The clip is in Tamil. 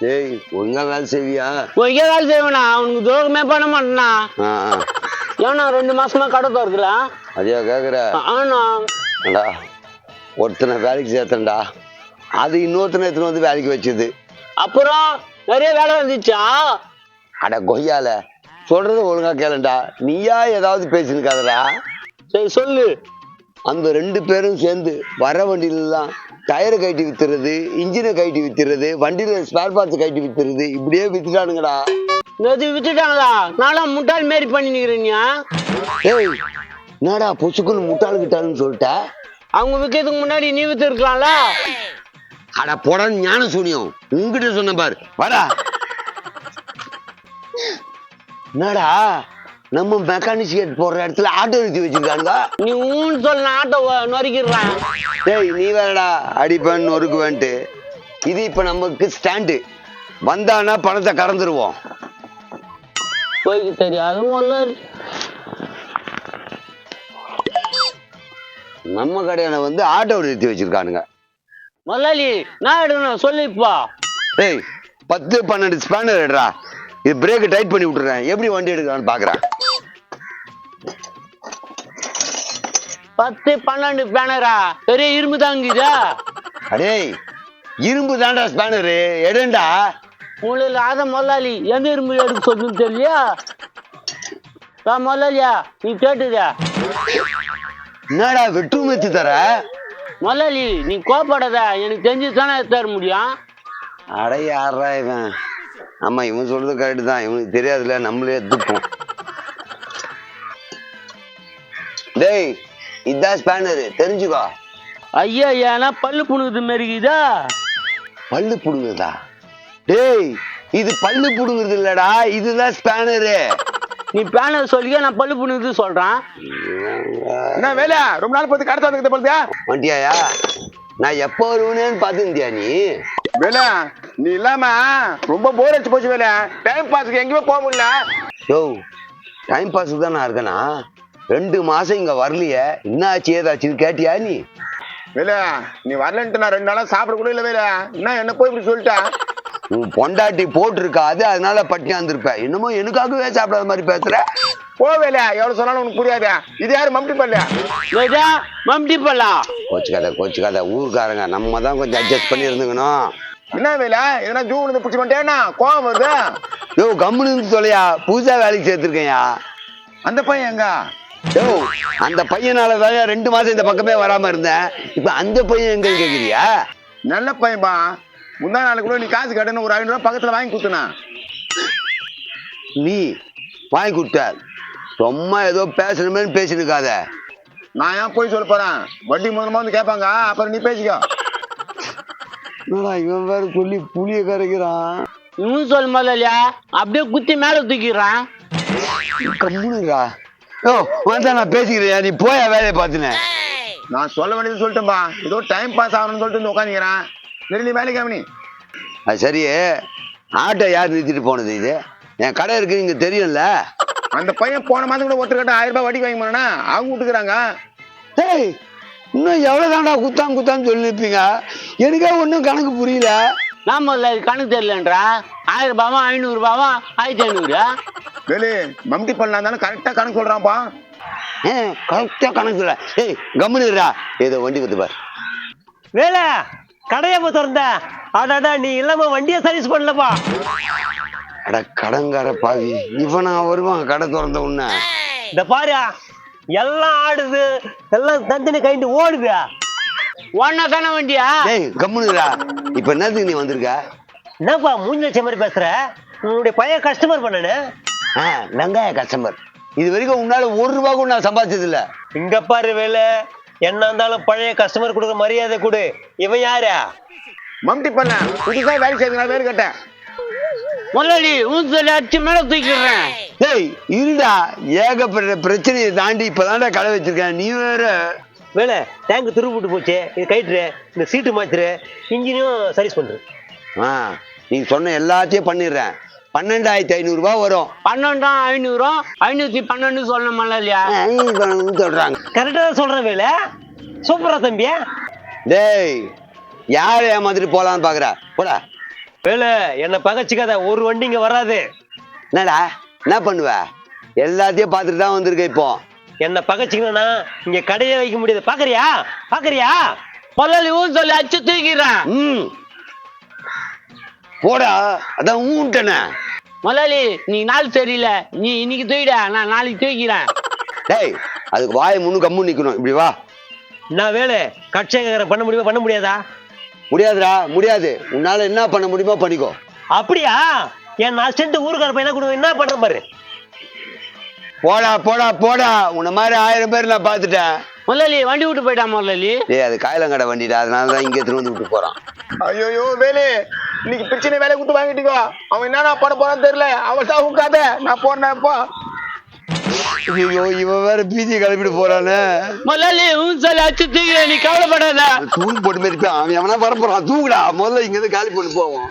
டேய் ஒழுங்கா வேலை செய்வியா? ஒய்யா வேலை செய்வேண்ணா. அவனுக்கு துரோகமே பண்ண ஆ. ஏன்னா ரெண்டு மாசமா கடை திறக்கல அதையா கேக்குற. ஆனா ஏண்டா ஒருத்தனை வேலைக்கு சேர்த்தேன்டா. அது இன்னொருத்தனை எடுத்துன்னு வந்து வேலைக்கு வச்சுது. அப்புறம் நிறைய வேலை வந்துச்சா? அட கொய்யால. சொல்றது ஒழுங்கா கேளுடா நீயா ஏதாவது பேசினுக்காதடா சரி சொல்லு. அந்த ரெண்டு பேரும் சேர்ந்து வர வண்டியிலலாம் டயரை கட்டி வித்துறது இன்ஜினை கட்டி வித்துறது வண்டியில ஸ்பேர் பார்ட்ஸ் கட்டி வித்துறது இப்படியே வித்துட்டானுங்கடா. இது விட்டுட்டாங்களா நானும் முட்டாள் மாரி பண்ணி நிக்கிறீங்க ஏய் என்னடா பொசுக்குன்னு முட்டாளுக்கிட்டான்னு சொல்லிட்ட? அவங்க விற்கிறதுக்கு முன்னாடி நீ வித்து இருக்கலாம்ல அட போடா ஞான சூனியம். உங்ககிட்ட சொன்ன பாரு. வாடா. என்னடா? நம்ம மெக்கானிக் போடுற இடத்துல ஆட்டோ நிறுத்தி வச்சிருக்காங்க நீ ஊன்னு சொல்ல ஆட்டோ நொறுக்கிடுறான். டேய் நீ வேறடா. அடிப்பேன் நொறுக்குவேன்ட்டு. இது இப்ப நமக்கு ஸ்டாண்டு வந்தானா பணத்தை கறந்துருவோம். போய் தெரியாது நம்ம கடையான வந்து ஆட்டோ நிறுத்தி வச்சிருக்கானுங்க. முதலாளி நான் எடுக்கணும். சொல்லு இப்போ. டேய் பத்து பன்னெண்டு ஸ்பேனர் எடுறா இது பிரேக் டைட் பண்ணி விட்டுறேன். எப்படி வண்டி எடுக்கலான்னு பாக்குறேன் பத்து பன்னெண்டு பேனரா? பெரிய இரும்பு தாங்குதா அடேய் இரும்பு தாண்டா ஸ்பேனரு எடுண்டா உங்களுக்கு அத முதலாளி எந்த இரும்பு எடுக்க சொல்லுன்னு தெரியலையா? ஆ முதலாளியா நீ கேட்டுதா என்னடா வெட்டு வச்சு தர? முதலாளி நீ கோப்படாத எனக்கு தெரிஞ்சு தானே தர முடியும். அட யாரா இவன்? ஆமா இவன் சொல்றது கரெக்டு தான். இவனுக்கு தெரியாதுல நம்மளே துப்போம் டேய் இதான் ஸ்பேனரு தெரிஞ்சுக்கோ. ஐயா ஏன்னா பல்லு புணுகுது மாரிக்குதா? பல்லு புடுங்குதா டேய் இது பல்லு புடுங்குறது இல்லடா. இதுதான் ஸ்பேனரு நீ பேனர் சொல்லிக்க நான் பல்லு புணுகுது சொல்றேன். என்ன வேலை? ரொம்ப நாள் பார்த்து கடத்த வந்துக்கிட்ட போலதா வண்டியாயா நான் எப்போ வருவேன்னு பார்த்துருந்தியா நீ? வேலை நீ இல்லாம ரொம்ப போர் அடிச்சு போச்சு வேலை. டைம் பாஸுக்கு எங்கேயுமே போக முடியல. யோ டைம் பாஸுக்கு தான் நான் இருக்கேனா? ரெண்டு மாசம் இங்க வரலையே. என்ன ஆச்சு ஏதாச்சுன்னு கேட்டியா நீ? வேலை நீ வரலன்ட்டு நான் ரெண்டு நாளா சாப்பிட கூட இல்லை வேலை. என்ன என்ன போய் இப்படி சொல்லிட்டேன் உன் பொண்டாட்டி போட்டிருக்கா அது அதனால பட்டியா இருந்திருப்ப என்னமோ எனக்காகவே சாப்பிடாத மாதிரி பேசுற. போ வேலை எவ்வளவு சொன்னாலும் உனக்கு புரியாது. இது யாரு மம்டி பண்ணல ஏதா மம்டி பல்லா? கோச்சுக்காத கோச்சுக்காத ஊருக்காரங்க நம்ம தான் கொஞ்சம் அட்ஜஸ்ட் பண்ணி இருந்துக்கணும். என்ன வேலை எதனா ஜூ வந்து பிடிச்சி பண்ணிட்டேன்னா கோவம் வருது? யோ கம்முனு இருந்து தொலையா? புதுசா வேலைக்கு சேர்த்திருக்கேன்யா. அந்த பையன் எங்க? யோ அந்த பையனால தான் ரெண்டு மாசம் இந்த பக்கமே வராம இருந்தேன் இப்ப அந்த பையன் எங்க கேக்குறியா? நல்ல பையன்பா. முந்தா நாள் கூட நீ காசு கட்டணும் ஒரு ஐநூறு ரூபாய் பக்கத்துல வாங்கி கொடுத்தனா? நீ வாங்கி கொடுத்த. சும்மா ஏதோ பேசணுமேனு பேசினுக்காத. நான் ஏன் போய் சொல்ல போறேன்? வட்டி முதலமா வந்து கேட்பாங்க. அப்புறம் நீ பேசிக்கோ. என்னடா இவன் வேற சொல்லி புளிய கரைக்கிறான்? இன்னும் சொல்ல முதலாளியா அப்படியே குத்தி மேல தூக்கிடுறான். கம்முனுடா வந்தா நான் பேசிக்கிறேன் நீ போயா வேலையை பார்த்துனேன். நான் சொல்ல வேண்டியது சொல்லிட்டேன்பா ஏதோ டைம் பாஸ் ஆகணும்னு சொல்லிட்டு வந்து உட்காந்துக்கிறேன் சரி நீ வேலைக்கு கவனி அது சரி. ஆட்டோ யார் நிறுத்திட்டு போனது இது? என் கடை இருக்கு இங்க தெரியும்ல. அந்த பையன் போன மாதம் கூட ஒருத்தர் கிட்ட ஆயிரம் ரூபாய் வட்டி வாங்கி போனா அவங்க விட்டுக்கிறாங்க ஏய் இன்னும் எவ்வளவு தாண்டா குத்தான் குத்தான்னு சொல்லி நிற்பீங்க எனக்கே ஒன்றும் கணக்கு புரியல. முதல்ல கணக்கு தெரியலன்றா? ஆயிரம் ரூபாவா ஐநூறு ரூபாவா ஆயிரத்தி ஐநூறு? வேலு மம்டி பண்ணலாம் தானே கரெக்டாக கணக்கு சொல்கிறான்ப்பா கரெக்டாக கணக்கு சொல்ல ஏய் கம்முனுடா ஏதோ வண்டி குத்து பார். வேலை கடையை போய் திறந்த. அடாடா நீ இல்லாம வண்டியை சர்வீஸ் பண்ணலப்பா. அட கடங்கார பாவி. இவனா வருவான் கடை திறந்த உடனே இந்த பாரு எல்லாம் ஆடுது எல்லாம் தந்தனி கைண்டு ஓடுது. ஒன்னா தானே வண்டியா டேய் கம்முனுடா இப்போ என்னத்துக்கு நீ வந்திருக்க? என்னப்பா மூஞ்சி வச்ச மாதிரி பேசுற? உன்னுடைய பையன் கஸ்டமர் பண்ணனு ஆ வெங்காய கஸ்டமர் இது வரைக்கும் உன்னால ஒரு ரூபா கூட நான் சம்பாதிச்சது இல்ல இங்க பாரு வேலை. என்ன இருந்தாலும் பழைய கஸ்டமர் கொடுக்குற மரியாதை கொடு. இவன் யாரு? மம்டி பண்ண. புதுசாக வேலை செய்யுங்க வேறு கேட்டேன். முதலாளி சொல்லி அடிச்சு மேல தூக்கிடுறேன். டேய் இருடா. ஏகப்பட்ட பிரச்சனையை தாண்டி இப்பதான்டா கடை வச்சிருக்கேன். நீ வேற வேலை டேங்க் துரு போட்டு போச்சு இது கைட்டுரு இந்த சீட்டு மாத்துரு இன்ஜினும் சர்வீஸ் பண்று ஆ நீ சொன்ன எல்லாத்தையும் பண்ணிடுறேன். பன்னெண்டாயிரத்தி ஐநூறு ரூபாய் வரும். பன்னெண்டாம் ஐநூறும் ஐநூத்தி பன்னெண்டு சொல்லணும் முதலாளியா ஆ, இவன் சொல்றாங்க. கரெக்டாக தான் சொல்றேன் வேலை. சூப்பரா தம்பியா டேய் யாரை ஏமாத்திட்டு போலான்னு பாக்குற? போடா. வேலை என்ன பகச்சிக்காத ஒரு வண்டி இங்க வராது. என்னடா என்ன பண்ணுவ? எல்லாத்தையும் பார்த்துட்டு தான் வந்திருக்க இப்போ. என்ன பகச்சிக்கணும்னா இங்க கடையே வைக்க முடியாது. பாக்குறியா? பாக்குறியா? முதலாளி ஊன்னு சொல்லி அச்சு தூக்கிடுறேன் ம். போடா அதான் ஊன்ட்டனே. முதலாளி நீ நாள் சரியில்லை. நீ இன்னைக்கு தூக்கிட நான் நாளைக்கு தூக்கிறேன் டேய் அதுக்கு வாயை முன்னு கம்மு நிக்கணும். இப்படி வா. நான் வேலை? கட்சியக்கார பண்ண முடியுமா பண்ண முடியாதா? முடியாதுடா முடியாது. உன்னால என்ன பண்ண முடியுமோ பண்ணிக்கோ. அப்படியா? என் நான் சென்று ஊருக்கார பையனா கொடுங்க என்ன பண்ற பாரு? போடா போடா போடா. உன்னை மாதிரி ஆயிரம் பேர் நான் பார்த்துட்டேன். முதலாளி வண்டி விட்டு போயிட்டான் முதலாளி ஏய் அது காயலங்கடை வண்டிடா. அதனால தான் இங்கே எடுத்துட்டு வந்து விட்டு போறான். ஐயோ வேலு இன்னைக்கு பிரச்சனை வேலை கொடுத்து வாங்கிட்டீங்க. அவன் என்னடா பண்ண போறான்னு தெரியல. அவன் தான் உட்காத நான் போறேன் இப்போ ஐயோ இவன் வேற பீதி கிளப்பிட்டு போறானே. முதலாளி ஊன்னு சொல்லி அச்சு தூக்கிட நீ கவலைப்படாத. தூக்கு போட்டு மாதிரி அவன் எவனா வர போறான் தூக்குடா முதல்ல இங்க இருந்து காலி பண்ணி போவோம்.